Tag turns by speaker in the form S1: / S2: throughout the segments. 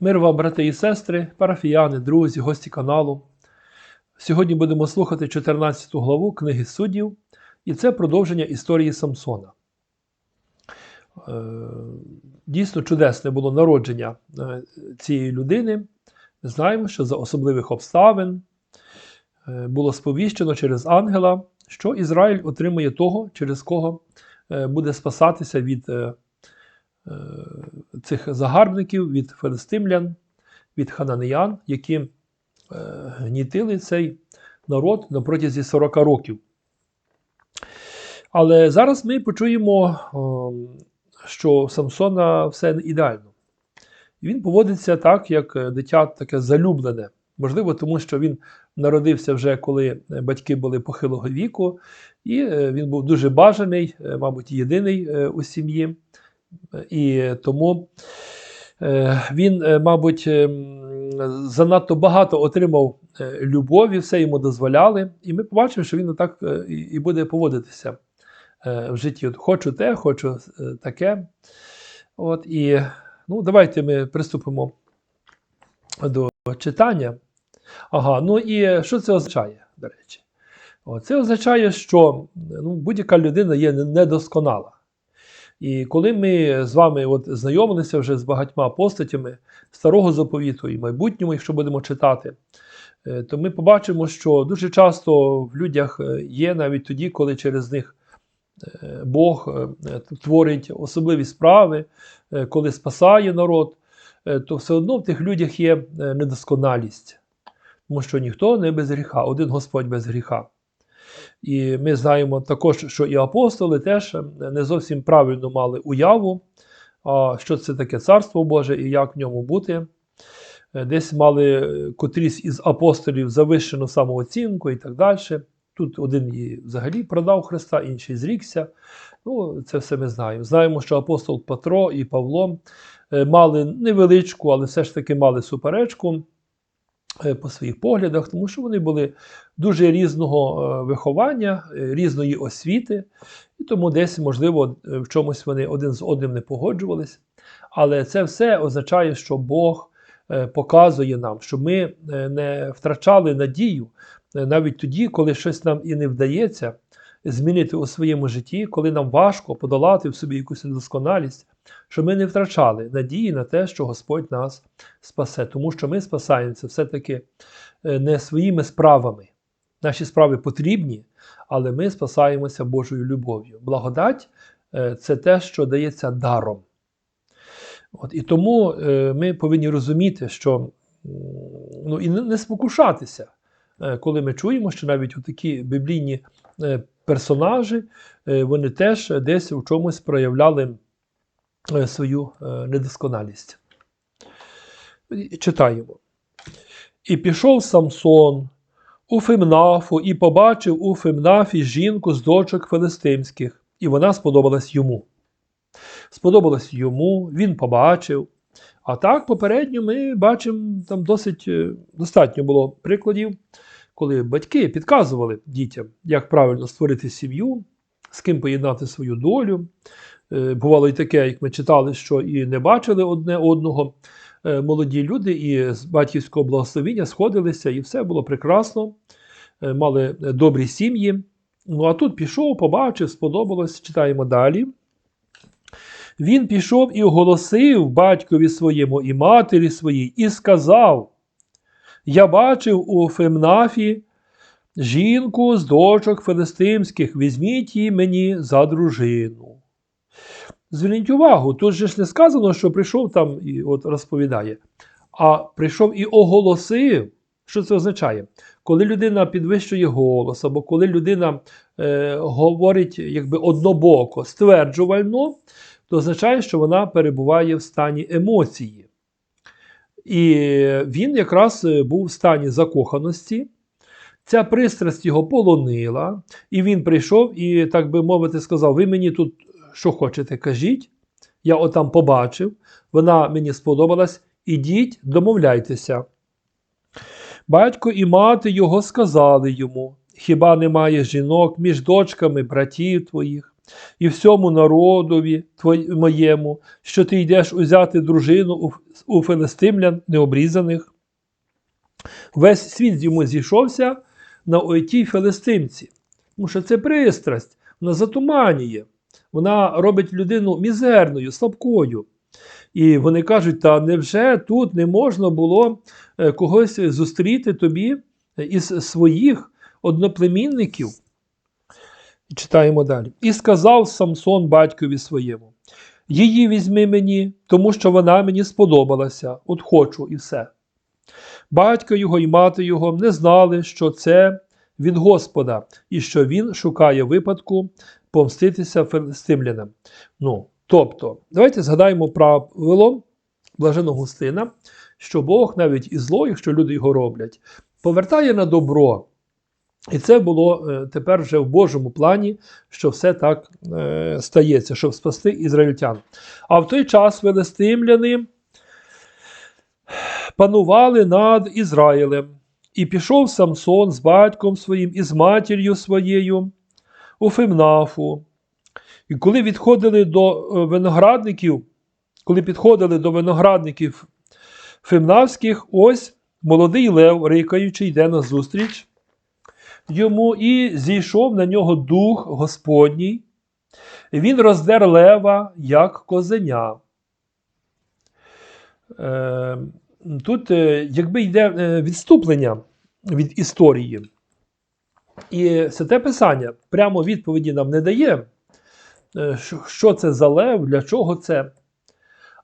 S1: Мир вам, брати і сестри, парафіяни, друзі, гості каналу. Сьогодні будемо слухати 14 главу книги суддів, і це продовження історії Самсона. Е, Дійсно чудесне було народження е, цієї людини. Ми знаємо, що за особливих обставин е, було сповіщено через ангела, що Ізраїль отримує того, через кого буде спасатися від цих загарбників, від филистимлян, від хананеян, які е, гнітили цей народ на протязі 40 років. Але зараз ми почуємо, що в Самсона все ідеально. Він поводиться так, як е, дитя таке залюблене. Можливо, тому що він народився вже коли е, батьки були похилого віку, і е, він був дуже бажаний, е, мабуть, єдиний е, у сім'ї. І тому е, він, е, мабуть, е, занадто багато отримав любові, все йому дозволяли. І ми побачимо, що він так і буде поводитися в житті. От Хочу те, хочу таке. От, і ну, давайте ми приступимо до читання. Ага, ну і що це означає, до речі? Це означає, що ну, будь-яка людина є недосконала. І коли ми з вами от знайомилися вже з багатьма постатями старого заповіту і майбутнього, якщо будемо читати, е, то ми побачимо, що дуже часто в людях е, є навіть тоді, коли через них е, Бог творить особливі справи, коли спасає народ, то все одно в тих людях є недосконалість, тому що ніхто не без гріха, один Господь без гріха. І ми знаємо також, що і апостоли теж не зовсім правильно мали уяву, що це таке Царство Боже і як в ньому бути. Е, Десь мали е, котрісь із апостолів завищену самооцінку і так далі. Тут один і взагалі продав Христа, інший зрікся. Ну, це все ми знаємо. Знаємо, що апостол Петро і Павло е, мали невеличку, але все ж таки мали суперечку е, по своїх поглядах, тому що вони були дуже різного е, виховання, е, різної освіти, і тому десь, можливо, е, в чомусь вони один з одним не погоджувались. Але це все означає, що Бог е, показує нам, що ми е, не втрачали надію е, навіть тоді, коли щось нам і не вдається змінити у своєму житті, коли нам важко подолати в собі якусь недосконалість, що ми не втрачали надії на те, що Господь нас спасе, тому що ми спасаємося все-таки е, не своїми справами. Наші справи потрібні, але ми спасаємося Божою любов'ю. Благодать е, це те, що дається даром. От, і тому е, ми повинні розуміти, що ну, і не, спокушатися, коли ми чуємо, що навіть такі біблійні персонажі, вони теж десь у чомусь проявляли свою е, недосконалість. Читаємо. І пішов Самсон у Фимнафу і побачив у Фимнафі жінку з дочок филистимських, і вона сподобалась йому. Сподобалась йому, він побачив. А так, попередньо ми бачимо, там досить е, достатньо було прикладів, коли батьки підказували дітям, як правильно створити сім'ю, з ким поєднати свою долю. Е, Бувало і таке, як ми читали, що і не бачили одне одного. Е, Молоді люди і з батьківського благословіння сходилися, і все було прекрасно, е, мали добрі сім'ї. Ну а тут пішов, побачив, сподобалось, читаємо далі. Він пішов і оголосив батькові своєму і матері своїй, і сказав: Я бачив у Фемнафі жінку з дочок филистимських, візьміть її мені за дружину. Зверніть увагу, тут же ж не сказано, що прийшов там і от розповідає, а прийшов і оголосив. Що це означає? Коли людина підвищує голос, або коли людина е, говорить якби однобоко, стверджувально, то означає, що вона перебуває в стані емоції. І він якраз е, був в стані закоханості. Ця пристрасть його полонила, і він прийшов і, так би мовити, сказав: Ви мені тут що хочете, кажіть. Я отам побачив, вона мені сподобалась, ідіть, домовляйтеся. Батько і мати його сказали йому: Хіба немає жінок між дочками братів твоїх, і всьому народові моєму, що ти йдеш узяти дружину у, у необрізаних. Весь світ йому зійшовся на отій филистимці. Тому що це пристрасть, вона затуманює, вона робить людину мізерною, слабкою. І вони кажуть: та невже тут не можна було е, когось зустріти тобі із своїх одноплемінників? Читаємо далі. І сказав Самсон батькові своєму: Її візьми мені, тому що вона мені сподобалася, от хочу і все. Батько його і мати його не знали, що це від Господа, і що він шукає випадку помститися филистимлянам. Ну, тобто, давайте згадаємо правило блаженого Густина, що Бог навіть і зло, якщо люди його роблять, повертає на добро. І це було е, тепер вже в Божому плані, що все так е, стається, щоб спасти ізраїльтян. А в той час филистимляни панували над Ізраїлем. І пішов Самсон з батьком своїм і з матір'ю своєю у Фимнафу. І коли відходили до е, виноградників, коли підходили до виноградників Фимнавських, ось молодий Лев, рикаючи, йде назустріч йому і зійшов на нього дух Господній. Він роздер лева, як козеня. Е, Тут, е, якби йде відступлення від історії, і Святе Писання прямо відповіді нам не дає, е, що- це за лев, для чого це.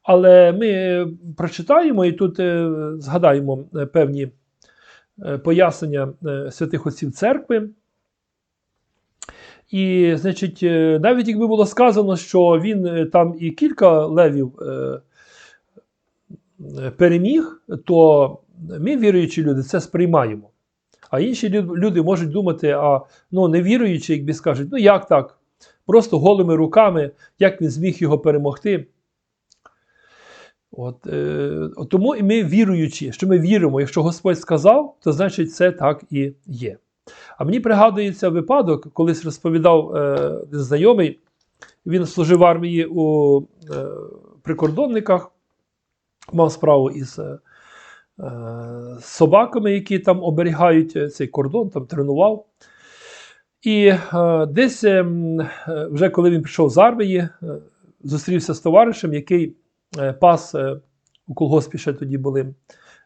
S1: Але ми прочитаємо і тут е, згадаємо е, певні пояснення святих отців церкви. І, значить, навіть якби було сказано, що він там і кілька левів переміг, то ми, віруючі люди, це сприймаємо. А інші люди можуть думати, а ну, не віруючи, якби скажуть, ну як так? Просто голими руками, як він зміг його перемогти. От, е, тому і ми віруючі, що ми віримо, якщо Господь сказав, то значить це так і є. А мені пригадується випадок, колись розповідав е, знайомий, він служив в армії у е, прикордонниках, мав справу із е, собаками, які там оберігають е, цей кордон, там тренував. І е, десь е, е, вже коли він пішов з армії, е, зустрівся з товаришем, який е, пас е, у колгоспі ще тоді були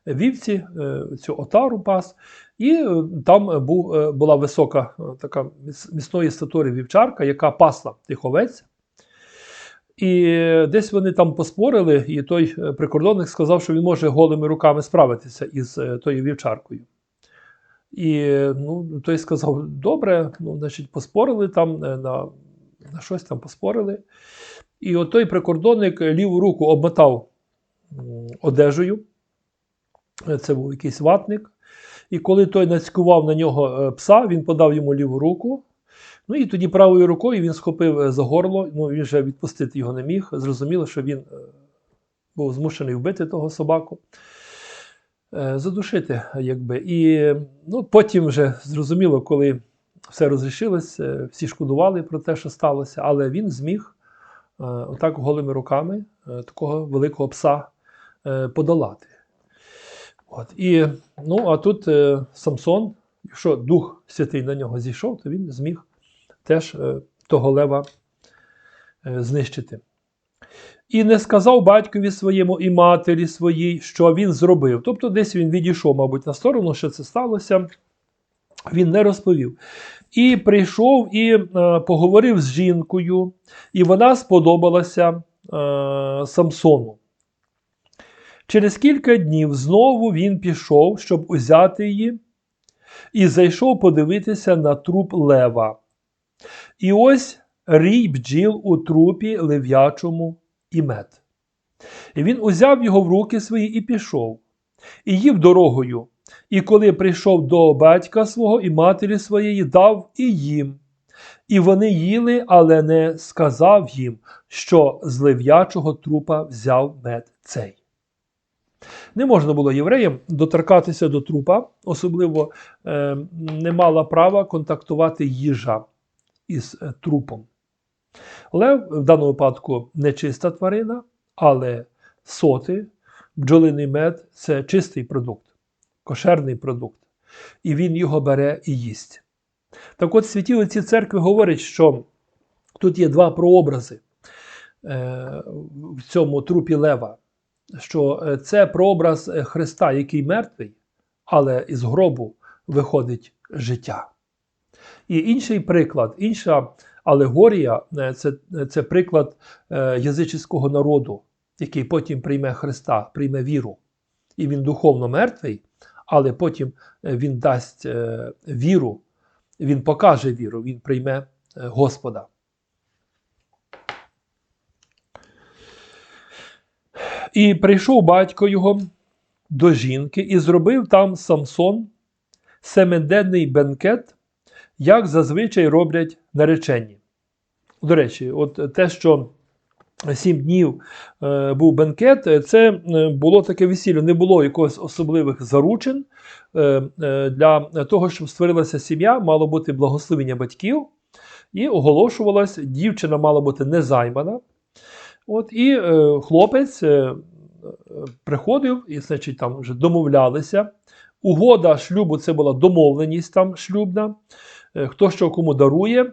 S1: вівці, е, цю отару пас. І е, там був, е, була висока е, така міцної статури вівчарка, яка пасла тих овець. І десь вони там поспорили, і той е, прикордонник сказав, що він може голими руками справитися із е, тою вівчаркою. І ну, той сказав: добре, ну, значить, поспорили там е, на, на щось там поспорили. І от той прикордонник ліву руку обмотав одежею. Це був якийсь ватник. І коли той нацькував на нього пса, він подав йому ліву руку. Ну і тоді правою рукою він схопив е, за горло, ну він вже відпустити його не міг. Зрозуміло, що він е, був змушений вбити того собаку, е, задушити, якби. І ну, потім вже зрозуміло, коли все розрішилось, всі шкодували про те, що сталося, але він зміг отак голими руками такого великого пса подолати. От. І, ну, а тут Самсон, якщо Дух Святий на нього зійшов, то він зміг теж е, того лева е, знищити. І не сказав батькові своєму і матері своїй, що він зробив. Тобто десь він відійшов, мабуть, на сторону, що це сталося. Він не розповів. І прийшов і е, поговорив з жінкою, і вона сподобалася е, Самсону. Через кілька днів знову він пішов, щоб узяти її, і зайшов подивитися на труп лева. І ось рій бджіл у трупі лев'ячому і мед. І він узяв його в руки свої і пішов, і їв дорогою. І коли прийшов до батька свого і матері своєї, дав і їм. І вони їли, але не сказав їм, що з лев'ячого трупа взяв мед цей. Не можна було євреям доторкатися до трупа, особливо е, не мала права контактувати їжа із е, трупом. Лев в даному випадку не чиста тварина, але соти, бджолиний мед це чистий продукт, кошерний продукт. І він його бере і їсть. Так от святі отці церкви говорять, що тут є два прообрази е, в цьому трупі лева, що е, це прообраз Христа, який мертвий, але із гробу виходить життя. І інший приклад, інша алегорія е, це, це приклад е, язичського народу, який потім прийме Христа, прийме віру. І він духовно мертвий, але потім е, він дасть е, віру, він покаже віру, він прийме е, Господа. І прийшов батько його до жінки і зробив там Самсон семиденний бенкет, як зазвичай роблять наречені. До речі, от те, що сім днів е, був бенкет, е, це е, було таке весілля, не було якогось особливих заручин. Для того, щоб створилася сім'я, мало бути благословення батьків, і оголошувалась, дівчина мала бути незаймана. От, І хлопець приходив і, значить, там вже домовлялися. Угода шлюбу це була домовленість там шлюбна, хто що кому дарує.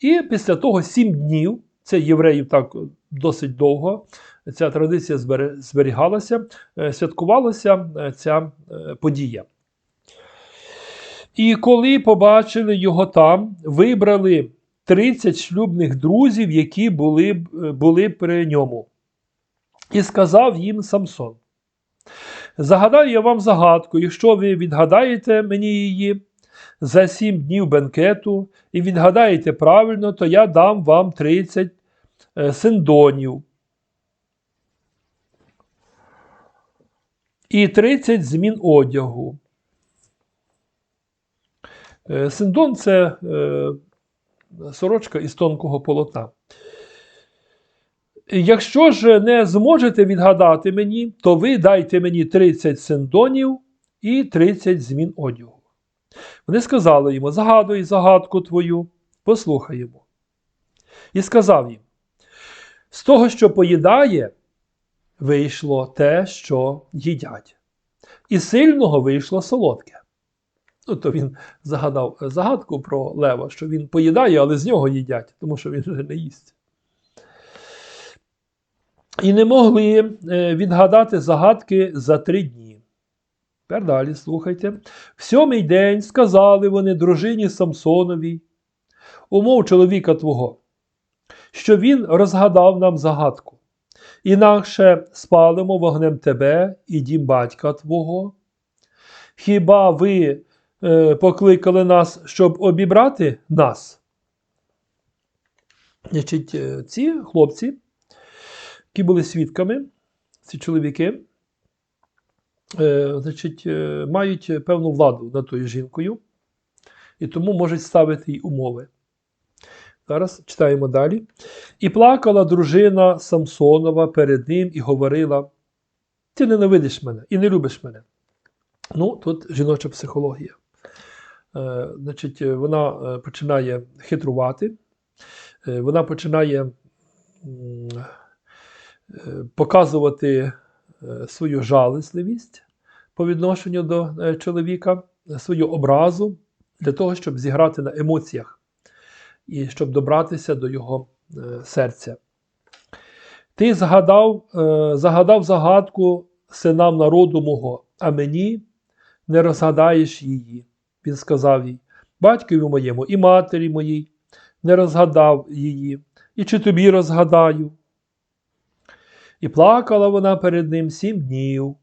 S1: І після того сім днів, це євреїв так досить довго, ця традиція зберігалася, е, святкувалася е, ця е, подія. І коли побачили його там, вибрали 30 шлюбних друзів, які були, були при ньому. І сказав їм Самсон: Загадаю я вам загадку, якщо ви відгадаєте мені її за сім днів бенкету і відгадаєте правильно, то я дам вам 30 е, синдонів. І 30 змін одягу. Е, Синдон це е, сорочка із тонкого полотна. Якщо ж не зможете відгадати мені, то ви дайте мені 30 синдонів і 30 змін одягу. Вони сказали йому: загадуй загадку твою, послухаємо. І сказав їм: з того, що поїдає, вийшло те, що їдять. І сильного вийшло солодке. Ну, то він загадав е, загадку про лева, що він поїдає, але з нього їдять, тому що він вже не їсть. І не могли е, відгадати загадки за три дні. Тепер далі слухайте. В сьомий день сказали вони дружині Самсоновій, умов чоловіка твого, що він розгадав нам загадку. Інакше спалимо вогнем тебе і дім батька твого. Хіба ви е, покликали нас, щоб обібрати нас? Значить, е, ці хлопці, які були свідками, ці чоловіки, значить, е, мають певну владу над тою жінкою, і тому можуть ставити їй умови. Зараз читаємо далі. І плакала дружина Самсонова перед ним і говорила: Ти ненавидиш мене і не любиш мене. Ну, тут жіноча психологія. Е, значить, е, вона е, починає хитрувати, е, вона починає е, показувати е, свою жалісливість по відношенню до е, чоловіка, е, свою образу для того, щоб зіграти на емоціях і щоб добратися до його е, серця. Ти згадав, е, загадав загадку синам народу мого, а мені не розгадаєш її. Він сказав їй, батькові моєму і матері моїй не розгадав її, і чи тобі розгадаю? І плакала вона перед ним сім днів,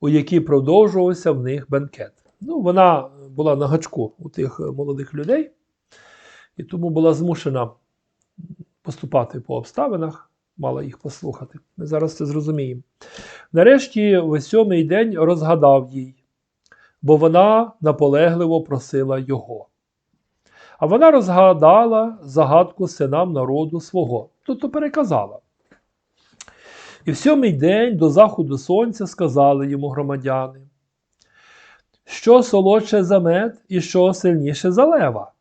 S1: у які продовжувався в них бенкет. Ну, вона була на гачку у тих молодих людей, і тому була змушена поступати по обставинах, мала їх послухати. Ми зараз це зрозуміємо. Нарешті, в сьомий день розгадав їй, бо вона наполегливо просила його. А вона розгадала загадку синам народу свого, тобто переказала. І в сьомий день до заходу сонця сказали йому громадяни, що солодше за мед і що сильніше за лева.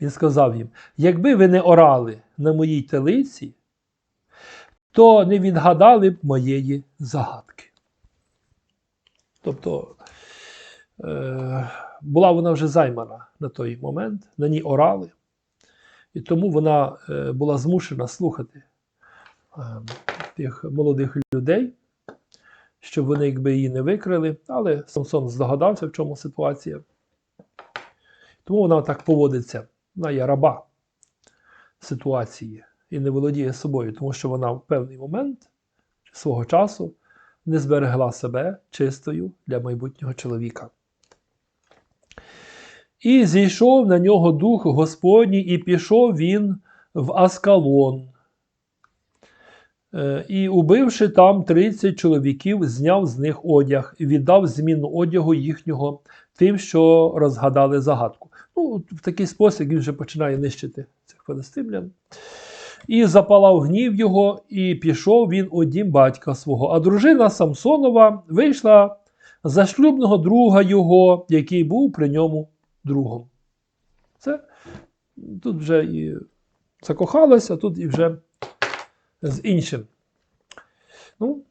S1: Він сказав їм: якби ви не орали на моїй телиці, то не відгадали б моєї загадки. Тобто е, була вона вже займана на той момент, на ній орали, і тому вона е, була змушена слухати тих молодих людей, щоб вони якби її не викрили. Але Самсон здогадався, в чому ситуація. Тому вона так поводиться. Вона є раба ситуації і не володіє собою, тому що вона в певний момент свого часу не зберегла себе чистою для майбутнього чоловіка. І зійшов на нього дух Господній, і пішов він в Аскалон. Е, І, убивши там 30 чоловіків, зняв з них одяг і віддав зміну одягу їхнього тим, що розгадали загадку. Ну, в такий спосіб він вже починає нищити цих филистимлян. І запалав гнів його, і пішов він у дім батька свого. А дружина Самсонова вийшла за шлюбного друга його, який був при ньому другом. Це тут вже і закохалася, тут і вже з іншим. Ну,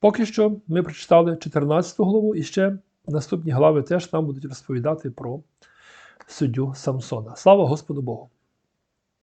S1: поки що ми прочитали 14 главу, і ще наступні глави теж нам будуть розповідати про суддю Самсона. Слава Господу Богу!